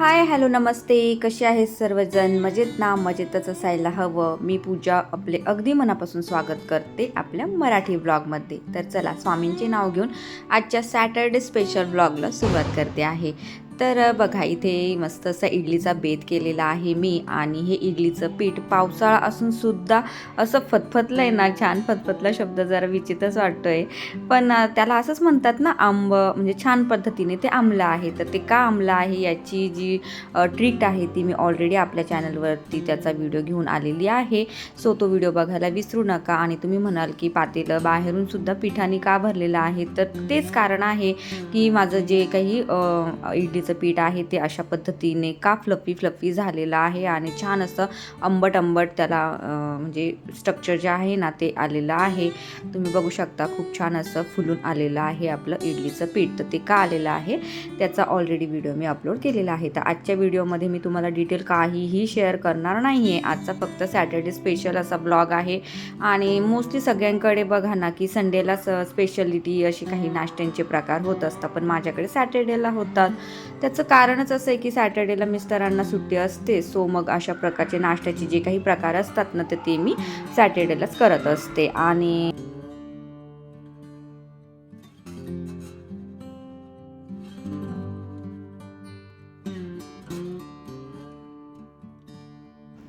Hi hello नमस्ते. कसे आहेत सर्वजण? मजेत ना? मजेतच असायला हवं. मी पूजा आपले अगदी मनापासून स्वागत करते आपल्या मराठी ब्लॉगमध्ये तर चला स्वामींचे नाव घेऊन आजच्या सॅटर्डे स्पेशल ब्लॉगला सुरुवात करते आहे. तर बघा इथे मस्त असा इडलीचा बेत केलेला आहे मी आणि हे इडलीचं पीठ पावसाळा असून सुद्धा असं फतफतलं आहे ना छान फतफतला शब्द जरा विचित्रच वाटतोय. पण त्याला असंच म्हणतात ना आंब म्हणजे छान पद्धतीने ते आंबलं आहे. तर ते का आंबलं आहे याची जी ट्रिक आहे ती मी ऑलरेडी आपल्या चॅनलवरती त्याचा व्हिडिओ घेऊन आलेली आहे. सो तो व्हिडिओ बघायला विसरू नका आणि तुम्ही म्हणाल की पातेलं बाहेरून सुद्धा पिठाने का भरलेलं आहे? तर तेच कारण आहे की माझं जे काही इडलीचं इडलीचं पीठ आहे ते अशा पद्धतीने का फ्लफी फ्लफी झालेलं आहे आणि छान असं आंबट आंबट त्याला म्हणजे स्ट्रक्चर जे आहे ना ते आलेलं आहे. तुम्ही बघू शकता खूप छान असं फुलून आलेलं आहे आपलं इडलीचं पीठ. तर ते का आलेलं आहे त्याचा ऑलरेडी व्हिडिओ मी अपलोड केलेला आहे. तर आजच्या व्हिडिओमध्ये मी तुम्हाला डिटेल काहीही शेअर करणार नाही आहे आजचा फक्त सॅटर्डे स्पेशल असा ब्लॉग आहे. आणि मोस्टली सगळ्यांकडे बघा ना की संडेला स्पेशलिटी अशी काही नाश्त्यांचे प्रकार होत असतात. पण माझ्याकडे सॅटर्डेला होतात. त्याचं कारणच असं आहे की सॅटर्डेला मिस्टरांना सुट्टी असते. सो मग अशा प्रकारचे नाश्त्याचे जे काही प्रकार असतात ना तर ते मी सॅटर्डेलाच करत असते. आणि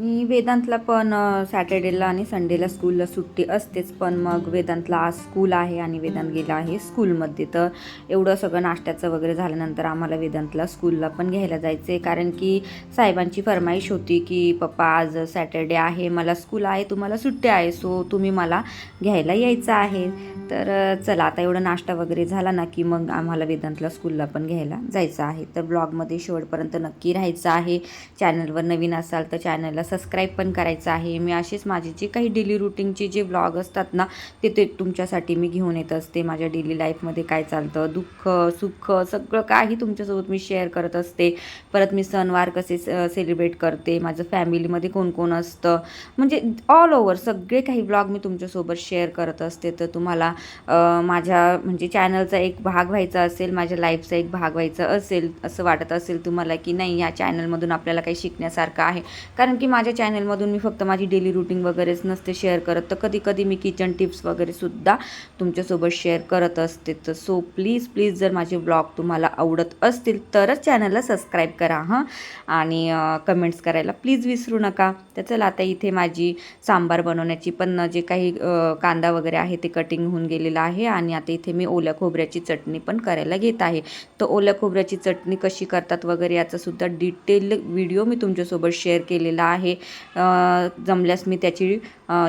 मी वेदांतला पण सॅटर्डेला आणि संडेला स्कूलला सुट्टी असतेच पण मग वेदांतला आज स्कूल आहे आणि वेदांत गेला आहे स्कूलमध्ये. तर एवढं सगळं नाश्त्याचं वगैरे झाल्यानंतर आम्हाला वेदांतला स्कूलला पण घ्यायला जायचं आहे कारण की साहेबांची फरमाईश होती की पप्पा आज सॅटर्डे आहे मला स्कूल आहे तुम्हाला सुट्टी आहे सो तुम्ही मला घ्यायला यायचं आहे. तर चला आता एवढं नाश्ता वगैरे झाला ना की मग आम्हाला वेदांतला स्कूलला पण घ्यायला जायचं आहे. तर ब्लॉगमध्ये शेवटपर्यंत नक्की राहायचं आहे. चॅनलवर नवीन असाल तर चॅनलला सबस्क्राईब पण करायचं आहे. मी अशीच माझे जे काही डेली रुटीनचे जे ब्लॉग असतात ना ते ते तुमच्यासाठी मी घेऊन येत असते. माझ्या डेली लाईफमध्ये काय चालतं? दुःख सुख सगळं काही तुमच्यासोबत मी शेअर करत असते. परत मी सणवार कसे सेलिब्रेट करते? माझं फॅमिलीमध्ये कोण कोण असतं? म्हणजे ऑल ओव्हर सगळे काही ब्लॉग मी तुमच्यासोबत शेअर करत असते. तर तुम्हाला माझ्या म्हणजे चॅनलचा एक भाग व्हायचा असेल माझ्या लाईफचा एक भाग व्हायचा असेल असं वाटत असेल तुम्हाला की नाही या चॅनलमधून आपल्याला काही शिकण्यासारखं आहे. कारण की माझ्या माझ्या चॅनलमधून मी फक्त माझी डेली रुटीन वगैरेच नसते शेअर करत. तर कधी कधी मी किचन टिप्स वगैरे सुद्धा तुमच्यासोबत शेअर करत असते. तर सो प्लीज प्लीज जर माझे ब्लॉग तुम्हाला आवडत असतील तरच चॅनलला सबस्क्राईब करा हां. आणि कमेंट्स करायला प्लीज विसरू नका. तर चला आता इथे माझी सांबार बनवण्याची पण जे काही कांदा वगैरे आहे ते कटिंग होऊन गेलेलं आहे. आणि आता इथे मी ओल्या खोबऱ्याची चटणी पण करायला घेत आहे. तर ओल्या खोबऱ्याची चटणी कशी करतात वगैरे याचासुद्धा डिटेल व्हिडिओ मी तुमच्यासोबत शेअर केलेला आहे. जमल्यास मी त्याची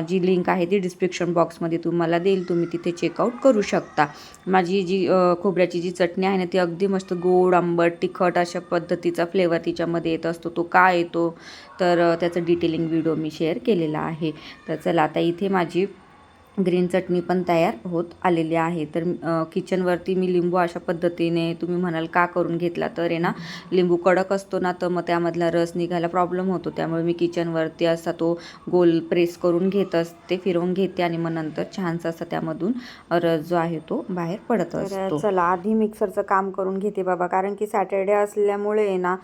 जी लिंक आहे ती डिस्क्रिप्शन बॉक्समध्ये तुम्हाला देईल. तुम्ही तिथे चेकआउट करू शकता. माझी जी खोबऱ्याची जी चटणी आहे ना ती अगदी मस्त गोड आंबट तिखट अशा पद्धतीचा फ्लेवर तिच्यामध्ये येत असतो. तो का येतो? तर त्याचं डिटेलिंग व्हिडिओ मी शेअर केलेला आहे. तर चला आता इथे माझी ग्रीन चटणी पण तयार होत आलेली आहे. तर किचनवरती मी लिंबू अशा पद्धतीने तुम्ही म्हणाल का करून घेतला तर आहे ना लिंबू कडक असतो ना तर मग त्यामधला रस निघायला प्रॉब्लेम होतो. त्यामुळे मी किचनवरती असा तो गोल प्रेस करून घेत असते फिरवून घेते आणि मग नंतर छानसा असा त्यामधून रस जो आहे तो बाहेर पडत असतो. चला आधी मिक्सरचं काम करून घेते बाबा. कारण की सॅटर्डे असल्यामुळे ना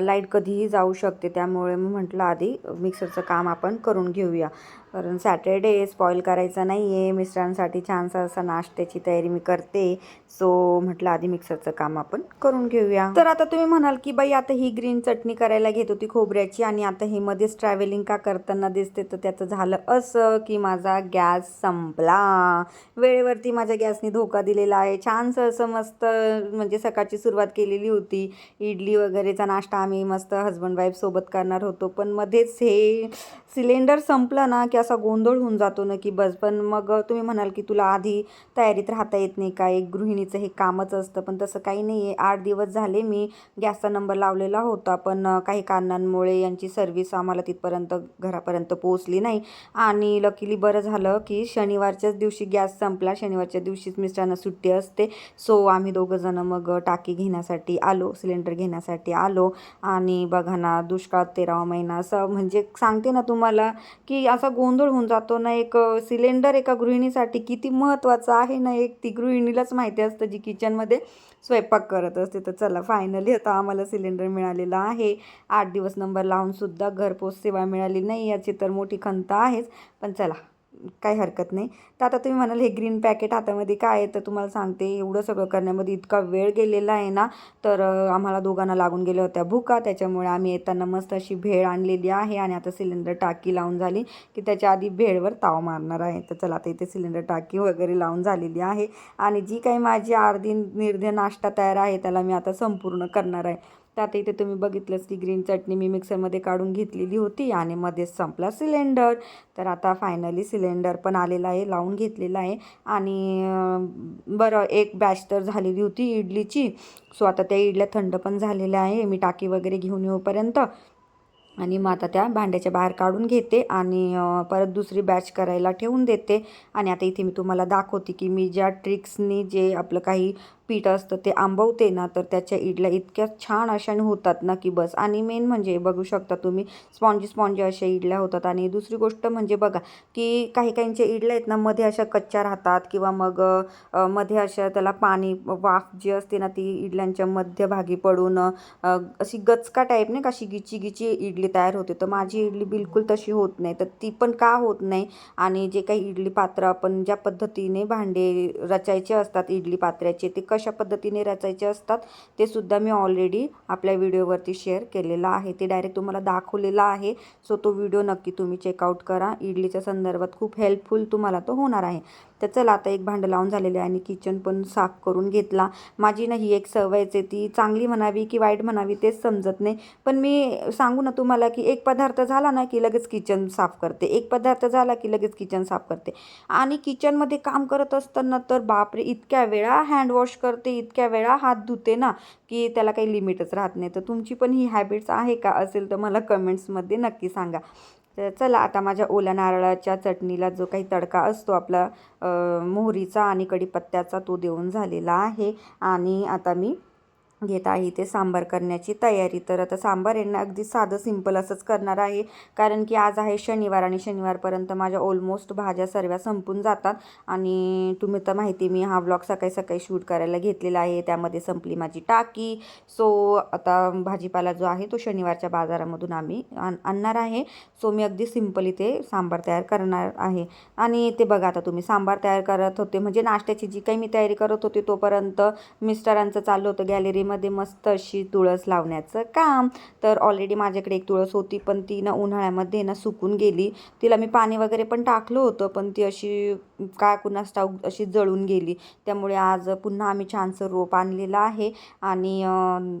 लाइट कधीही जाऊ शकते. त्यामुळे मी म्हटलं आधी मिक्सरचं काम आपण करून घेऊया. कारण सॅटर्डे स्पॉईल करायचा नाही आहे मिस्टरांसाठी छानसा असा नाश्त्याची तयारी मी करते. सो म्हटलं आधी मिक्सरचं काम आपण करून घेऊया. तर आता तुम्ही म्हणाल की बाई आता ही ग्रीन चटणी करायला घेत होती खोबऱ्याची आणि आता हे मध्येच ट्रॅव्हलिंग का करताना दिसते? तर त्याचं झालं असं की माझा गॅस संपला. वेळेवरती माझ्या गॅसने धोका दिलेला आहे. छानसं असं मस्त म्हणजे सकाळची सुरुवात केलेली होती. इडली वगैरेचा नाश्ता आम्ही मस्त हजबंड वाईफ सोबत करणार होतो. पण मध्येच हे सिलेंडर संपलं ना की असा गोंधळ होऊन जातो ना की बस पण मग तुम्ही म्हणाल की तुला आधी तयारीत राहता येत नाही का? एक गृहिणीचं हे कामच असतं. पण तसं काही नाही आहे. आठ दिवस झाले मी गॅसचा नंबर लावलेला होता. पण काही कारणांमुळे यांची सर्व्हिस आम्हाला तिथपर्यंत घरापर्यंत पोहोचली नाही. आणि लकीली बरं झालं की शनिवारच्याच दिवशी गॅस संपला. शनिवारच्या दिवशीच मिस्टरांना सुट्टी असते. सो आम्ही दोघं जण मग टाकी घेण्यासाठी आलो सिलेंडर घेण्यासाठी आलो. आणि बघा ना दुष्काळ तेरावा महिना. असं म्हणजे सांगते ना तुम्हाला की असा गोंधळ होऊन जातो ना एक सिलेंडर एका गृहिणीसाठी किती महत्त्वाचं आहे ना एक ती गृहिणीलाच माहिती असतं जी किचनमध्ये स्वयंपाक करत असते. तर चला फायनली आता आम्हाला सिलेंडर मिळालेला आहे. आठ दिवस नंबर लावूनसुद्धा घरपोच सेवा मिळाली नाही याची तर मोठी खंत आहेच. पण चला काही हरकत नाही. तर आता तुम्ही म्हणाल हे ग्रीन पॅकेट हातामध्ये काय आहे? तर तुम्हाला सांगते एवढं सगळं करण्यामध्ये इतका वेळ गेलेला आहे ना तर आम्हाला दोघांना लागून गेल्या होत्या भुका. त्याच्यामुळे आम्ही येताना मस्त अशी भेळ आणलेली आहे आणि आता सिलेंडर टाकी लावून झाली की त्याच्या आधी भेळवर ताव मारणार आहे. तर चला आता इथे सिलेंडर टाकी वगैरे लावून झालेली आहे. आणि जी काही माझी अर्धी निर्ध्य नाश्ता तयार आहे त्याला मी आता संपूर्ण करणार आहे. तर आता इथे तुम्ही बघितलंच की ग्रीन चटणी मी मिक्सरमध्ये काढून घेतलेली होती आणि मध्येच संपला सिलेंडर. तर आता फायनली सिलेंडर पण आलेला आहे लावून घेतलेला आहे. आणि बरं एक बॅच तर झालेली होती इडलीची. सो आता त्या इडल्या थंड पण झालेल्या आहे. मी टाकी वगैरे घेऊन येऊपर्यंत. आणि मग आता त्या भांड्याच्या बाहेर काढून घेते आणि परत दुसरी बॅच करायला ठेवून देते. आणि आता इथे मी तुम्हाला दाखवते की मी ज्या ट्रिक्सनी जे आपलं काही पीठ असतं ते आंबवते ना तर त्याच्या इडल्या इतक्या छान अशा होतात ना की बस. आणि मेन म्हणजे बघू शकता तुम्ही स्पॉन्जी स्पॉन्जी अशा इडल्या होतात. आणि दुसरी गोष्ट म्हणजे बघा की काही काहींच्या इडल्या आहेत ना मध्ये अशा कच्च्या राहतात किंवा मग मध्ये अशा त्याला पाणी वाफ जी असते ना ती इडल्यांच्या मध्यभागी पडून अशी गचका टाईप नाही का अशी गिची गिची इडली तयार होते. तर माझी इडली बिलकुल तशी होत नाही. तर ती पण का होत नाही? आणि जे काही इडली पात्र आपण ज्या पद्धतीने भांडे रचायचे असतात इडली पात्र्याचे ते कशा पद्धतीने रचायचे असतात ते सुद्धा मी ऑलरेडी आपल्या व्हिडिओवरती शेअर केलेलं आहे. ते डायरेक्ट तुम्हाला दाखवलेलं आहे. सो तो व्हिडिओ नक्की तुम्ही चेकआउट करा. इडलीच्या संदर्भात खूप हेल्पफुल तुम्हाला तो होणार आहे. तर चला आता एक भांडं लावून झालेलं आहे आणि किचन पण साफ करून घेतला. माझी ना ही एक सवयच आहे ती चांगली म्हणावी की वाईट म्हणावी तेच समजत नाही. पण मी सांगू ना तुम्हाला की एक पदार्थ झाला ना की लगेच किचन साफ करते. एक पदार्थ झाला की लगेच किचन साफ करते. आणि किचनमध्ये काम करत असताना तर बापरे इतक्या वेळा हँडवॉश करते इतक्या वेळा हात धुते ना की त्याला काही लिमिटच राहत नाही. तर तुमची पण ही हॅबिट्स आहे का असेल तर मला कमेंट्समध्ये नक्की सांगा. तर चला आता माझ्या ओल्या नारळाच्या चटणीला जो काही तडका असतो आपला मोहरीचा आणि कढीपत्त्याचा तो देऊन झालेला आहे. आणि आता मी घेत आहे. इथे सांबार करण्याची तयारी. तर आता सांबार आहे ना अगदी साधं सिंपल असंच करणार आहे. कारण की आज आहे शनिवार आणि शनिवारपर्यंत माझ्या ऑलमोस्ट भाज्या सर्व संपून जातात. आणि तुम्ही तर माहिती मी हा व्लॉग सकाळी सकाळी शूट करायला घेतलेला आहे. त्यामध्ये संपली माझी टाकी. सो आता भाजीपाला जो आहे तो शनिवारच्या बाजारामधून आम्ही आण आणणार आहे. सो मी अगदी सिंपल इथे सांबार तयार करणार आहे. आणि ते बघा आता तुम्ही सांबार तयार करत होते. म्हणजे नाश्त्याची जी काही मी तयारी करत होते तोपर्यंत मिस्टरांचं चाललं होतं गॅलरी गॅलरीमध्ये मस्त अशी तुळस लावण्याचं काम. तर ऑलरेडी माझ्याकडे एक तुळस होती पण ती ना उन्हाळ्यामध्ये ना सुकून गेली. तिला मी पाणी वगैरे पण टाकलं होतं पण ती अशी काय कुणास ठाऊक अशी जळून गेली. त्यामुळे आज पुन्हा आम्ही छानसं रोप आणलेलं आहे आणि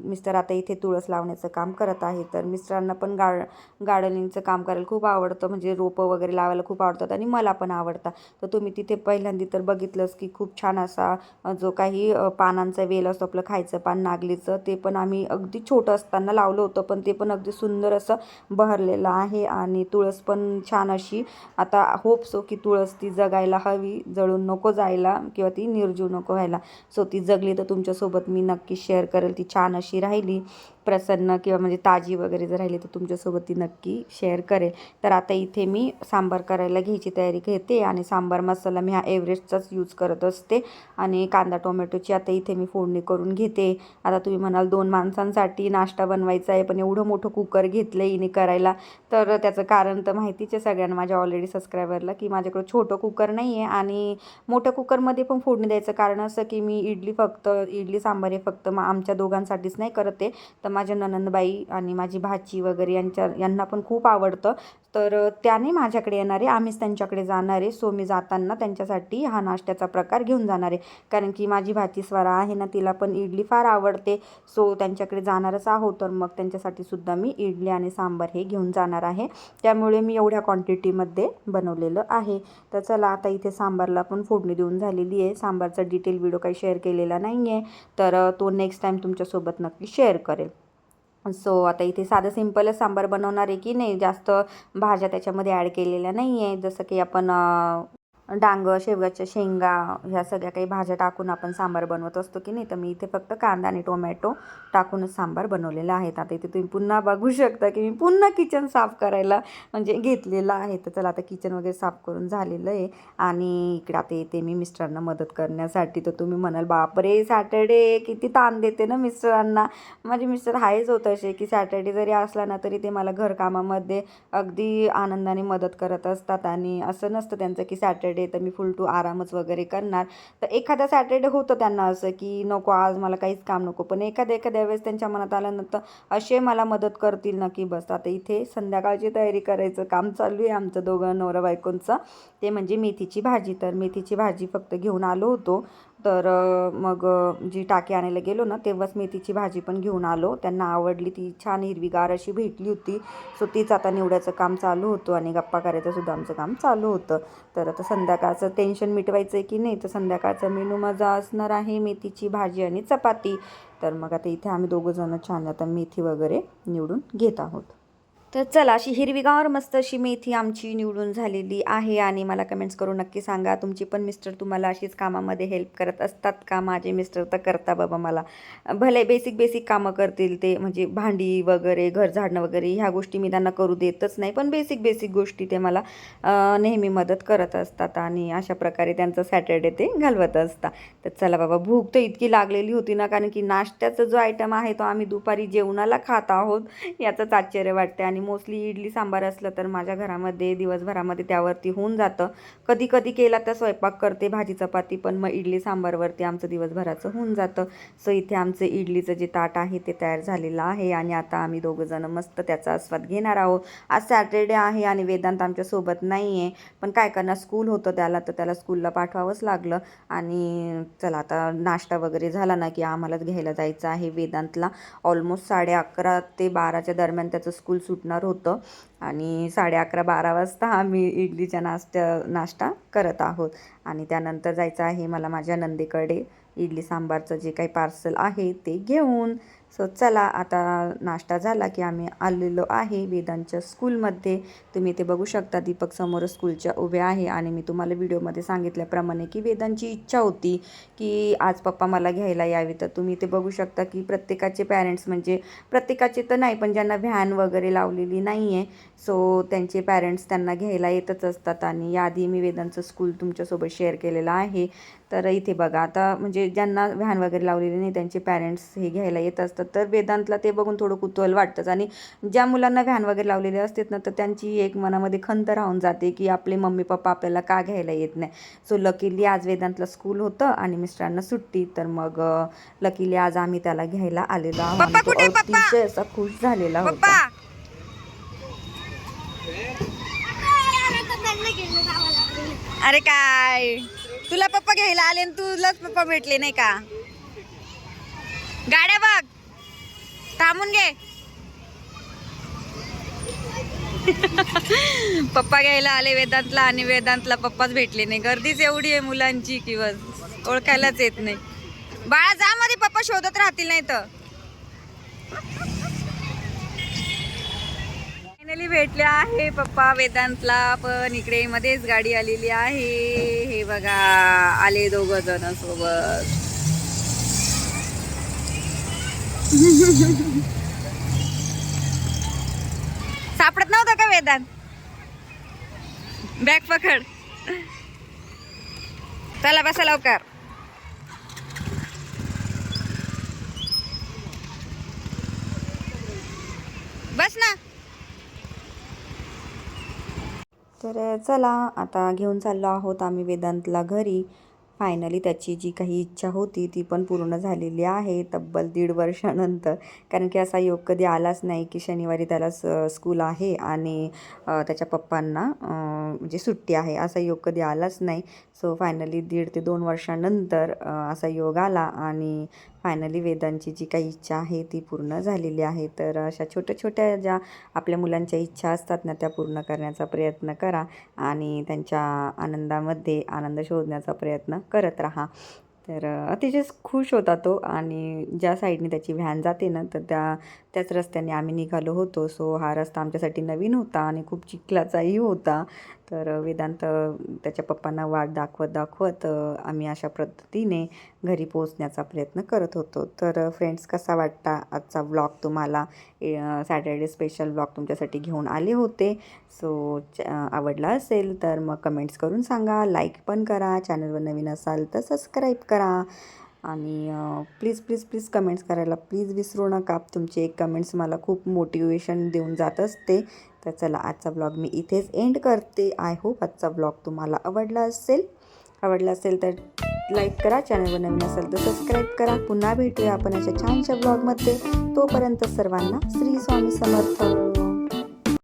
मिस्टर आता इथे तुळस लावण्याचं काम करत आहे. तर मिस्टरांना पण गार्ड गार्डनिंगचं काम करायला खूप आवडतं म्हणजे रोपं वगैरे लावायला खूप आवडतात आणि मला पण आवडतं. तर तुम्ही तिथे पहिल्यांदा तर बघितलंच की खूप छान असा जो काही पानांचा वेल असतो आपलं खायचं पान नाग नागलीचं ते पण आम्ही अगदी छोटं असताना लावलं होतं पण ते पण अगदी सुंदर असं बहरलेलं आहे आणि तुळस पण छान अशी आता होप सो की तुळस ती जगायला हवी जळून नको जायला किंवा ती निर्जीव नको व्हायला. सो ती जगली तर तुमच्यासोबत मी नक्की शेअर करेल. ती छान अशी राहिली. प्रसन्न किंवा म्हणजे ताजी वगैरे जर राहिली तर तुमच्यासोबत ती नक्की शेअर करेल. तर आता इथे मी सांबार करायला घ्यायची तयारी घेते आणि सांबार मसाला मी हा एव्हरेस्टचाच यूज करत असते. आणि कांदा टोमॅटोची आता इथे मी फोडणी करून घेते. आता तुम्ही म्हणाल दोन माणसांसाठी नाश्ता बनवायचा आहे पण एवढं मोठं कुकर घेतलं इने करायला. तर त्याचं कारण तर माहितीच आहे सगळ्यांना माझ्या ऑलरेडी सबस्क्रायबरला की माझ्याकडं छोटं कुकर नाही आहे आणि मोठ्या कुकरमध्ये पण फोडणी द्यायचं कारण असं की मी इडली फक्त इडली सांबार हे फक्त मग आमच्या दोघांसाठीच नाही करते तर माझ्या ननंदबाई आणि माझी भाची वगैरे यांच्या यांना पण खूप आवडतं. तर त्याने माझ्याकडे येणारे आम्हीच त्यांच्याकडे जाणार. आहे सो मी जाताना त्यांच्यासाठी हा नाश्त्याचा प्रकार घेऊन जाणार. आहे कारण की माझी भाची स्वरा आहे ना तिला पण इडली फार आवडते. सो त्यांच्याकडे जाणारच आहोत तर मग त्यांच्यासाठी सुद्धा मी इडली आणि सांबार हे घेऊन जाणार आहे. त्यामुळे मी एवढ्या क्वांटिटीमध्ये बनवलेलं आहे. तर चला आता इथे सांबारला पण फोडणी देऊन झालेली आहे. सांबारचा डिटेल व्हिडिओ काही शेअर केलेला नाही आहे तर तो नेक्स्ट टाईम तुमच्यासोबत नक्की शेअर करेल. सो आता इथे साधं सिंपलच सांबार बनवणार आहे की नाही? जास्त भाज्या त्याच्यामध्ये ॲड केलेल्या नाही आहे जसं की आपण डांग शेवग्याच्या शेंगा ह्या सगळ्या काही भाज्या टाकून आपण सांबार बनवत असतो की नाही तर मी इथे फक्त कांदा आणि टोमॅटो टाकूनच सांबार बनवलेला आहे. आता इथे तुम्ही पुन्हा बघू शकता की मी पुन्हा किचन साफ करायला म्हणजे घेतलेलं आहे. तर चला आता किचन वगैरे साफ करून झालेलं आहे. आणि इकडे आता येते मी मिस्टरांना मदत करण्यासाठी तर तुम्ही म्हणाल बापरे सॅटर्डे किती ताण देते ना मिस्टरांना. माझे मिस्टर आहेच होत असे की सॅटर्डे जरी असला ना तरी ते मला घरकामामध्ये अगदी आनंदाने मदत करत असतात. आणि असं नसतं त्यांचं की सॅटर्डे तर मी फुल टू आरामच वगैरे करणार. तर एखादा सॅटर्डे होतं त्यांना असं की नको आज मला काहीच काम नको. पण एखाद्या एखाद्या वेळेस त्यांच्या मनात आल्यानंतर असे मला मदत करतील ना की बस आता इथे संध्याकाळची तयारी करायचं काम चालू आहे आमचं दोघं नवरा बायकोंचं. ते म्हणजे मेथीची भाजी तर मेथीची भाजी फक्त घेऊन आलो होतो. तर मग जी टाकी आणायला गेलो ना तेव्हाच मेथीची भाजी पण घेऊन आलो. त्यांना आवडली ती छान हिरवीगार अशी भेटली होती. सो तीच आता निवड्याचं काम चालू होतं आणि गप्पा करायचं सुद्धा आमचं काम चालू होतं. तर आता संध्याकाळचं टेन्शन मिटवायचं आहे की नाही तर संध्याकाळचं मेनू माझा असणार आहे. मेथीची भाजी आणि चपाती. तर मग आता इथे आम्ही दोघंजणं छान आता मेथी वगैरे निवडून घेत आहोत. तर चला अशी हिरवीगावर मस्त अशी मेथी आमची निवडून झालेली आहे आणि मला कमेंट्स करून नक्की सांगा. तुमची पण मिस्टर तुम्हाला अशीच कामामध्ये हेल्प करत असतात का? माझे मिस्टर तर करता बाबा मला. भले बेसिक बेसिक कामं करतील ते म्हणजे भांडी वगैरे घर झाडणं वगैरे ह्या गोष्टी मी त्यांना करू देतच नाही. पण बेसिक बेसिक गोष्टी ते मला नेहमी मदत करत असतात आणि अशा प्रकारे त्यांचं सॅटर्डे ते घालवत असतात. तर चला बाबा भूक तर इतकी लागलेली होती ना कारण की नाश्त्याचा जो आयटम आहे तो आम्ही दुपारी जेवणाला खात आहोत याचंच आश्चर्य वाटते आणि मोस्टली इडली सांबार असलं तर माझ्या घरामध्ये दिवसभरामध्ये त्यावरती होऊन जातं. कधी कधी केला तर स्वयंपाक करते भाजी चपाती पण मग इडली सांबारवरती आमचं दिवसभराचं होऊन जातं. सो इथे आमचं इडलीचं जे ताट आहे ते तयार झालेलं आहे आणि आता आम्ही दोघंजणं मस्त त्याचा आस्वाद घेणार आहोत. आज सॅटर्डे आहे आणि वेदांत आमच्यासोबत नाही आहे पण काय करणार? स्कूल होतं त्याला तर त्याला स्कूलला पाठवावंच लागलं. आणि चला आता नाश्ता वगैरे झाला ना की आम्हालाच घ्यायला जायचं आहे वेदांतला. ऑलमोस्ट साडे अकरा ते बाराच्या दरम्यान त्याचं स्कूल सुटणार होतं. आणि साडे अकरा बारा वाजता आम्ही इडलीच्या नाश्त्या नाश्ता करत आहोत. आणि त्यानंतर जायचं आहे मला माझ्या नंदेकडे. इडली सांबारचं जे काही पार्सल आहे ते घेऊन. सो चला आता नाश्ता झाला की आम्ही आलेलो आहे वेदांच्या स्कूलमध्ये. तुम्ही ते बघू शकता दीपक समोर स्कूलच्या उभे आहे आणि मी तुम्हाला व्हिडिओमध्ये सांगितल्याप्रमाणे की वेदांची इच्छा होती की आज पप्पा मला घ्यायला यावे. तर तुम्ही ते बघू शकता की प्रत्येकाचे पॅरेंट्स म्हणजे प्रत्येकाचे तर नाही पण ज्यांना व्हॅन वगैरे लावलेली नाही आहे सो त्यांचे पॅरेंट्स त्यांना घ्यायला येतच असतात. आणि याआधी मी वेदांचं स्कूल तुमच्यासोबत शेअर केलेलं आहे. तर इथे बघा आता म्हणजे ज्यांना व्हॅन वगैरे लावलेली नाही त्यांचे पॅरेंट्स हे घ्यायला येत असतात. तर वेदांतला ते बघून थोडं कुतूहल वाटतंच आणि ज्या मुलांना व्हॅन वगैरे लावलेले असतात ना तर त्यांची एक मनामध्ये खंत राहून जाते की आपले मम्मी पप्पा आपल्याला का घ्यायला येत नाही. सो लकीली आज वेदांतला स्कूल होतं आणि मिस्टरांना सुट्टी. तर मग लकीली आज आम्ही त्याला घ्यायला आलेलो आहोत. तो अतिशय असा खुश झालेला होता. अरे काय? तुला पप्पा घ्यायला आले तुलाच पप्पा भेटले नाही का? गाड्या बघ! थांबून घे. पप्पा घ्यायला आले वेदांतला आणि वेदांतला पप्पाच भेटले नाही. गर्दीच एवढी आहे मुलांची किंवा ओळखायलाच येत नाही. बाळा जा मध्ये पप्पा शोधत राहतील नाही तर. फायनली भेटले आहे पप्पा वेदांतला पण इकडे मध्येच गाडी आलेली आहे. हे बघा आले दोघ जण सोबत. सापडत नव्हतं का वेदांत? बॅग पकड. चला बसा लवकर. बस ना. तर चला आता घेऊन चाललो आहोत आम्ही वेदांतला घरी. फायनली त्याची जी काही इच्छा होती ती पण पूर्ण झालेली आहे तब्बल दीड वर्षानंतर. कारण की असा योग कधी आलाच नाही की शनिवारी त्याला स स्कूल आहे आणि त्याच्या पप्पांना म्हणजे सुट्टी आहे. असा योग कधी आलाच नाही. सो फायनली दीड ते दोन वर्षानंतर असा योग आला आणि फायनली वेदांची जी काही इच्छा आहे ती पूर्ण झालेली आहे. तर अशा छोट्या छोट्या ज्या आपल्या मुलांच्या इच्छा असतात ना त्या पूर्ण करण्याचा प्रयत्न करा आणि त्यांच्या आनंदामध्ये आनंद शोधण्याचा प्रयत्न करत राहा. तर अतिशय खुश होता तो आणि ज्या साईडने त्याची व्हॅन जाते ना तर त्या त्याच रस्त्याने आम्ही निघालो होतो. सो हा रस्ता आमच्यासाठी नवीन होता आणि खूप चिखलाचाही होता. तर वेदांत त्याच्या पप्पांना वाट दाखवत दाखवत आम्ही अशा पद्धतीने घरी पोहोचण्याचा प्रयत्न करत होतो. तर फ्रेंड्स कसा वाटता आजचा व्लॉग तुम्हाला? सॅटर्डे स्पेशल व्लॉग तुमच्यासाठी घेऊन आले होते. सो आवडला असेल तर मग कमेंट्स करून सांगा. लाईक पण करा. चॅनलवर नवीन असाल तर सबस्क्राईब करा. आणि प्लीज प्लीज प्लीज कमेंट्स करायला प्लीज विसरू नका. तुमचे एक कमेंट्स मला खूप मोटिवेशन देऊन जात असते. तर चला आजचा ब्लॉग मी इथेच एंड करते. आय होप आजचा ब्लॉग तुम्हाला आवडला असेल. आवडला असेल तर लाईक करा. चॅनलवर नवीन असेल तर सबस्क्राईब करा. पुन्हा भेटूया आपण अशा छानशा ब्लॉगमध्ये तोपर्यंत सर्वांना श्री स्वामी समर्थ.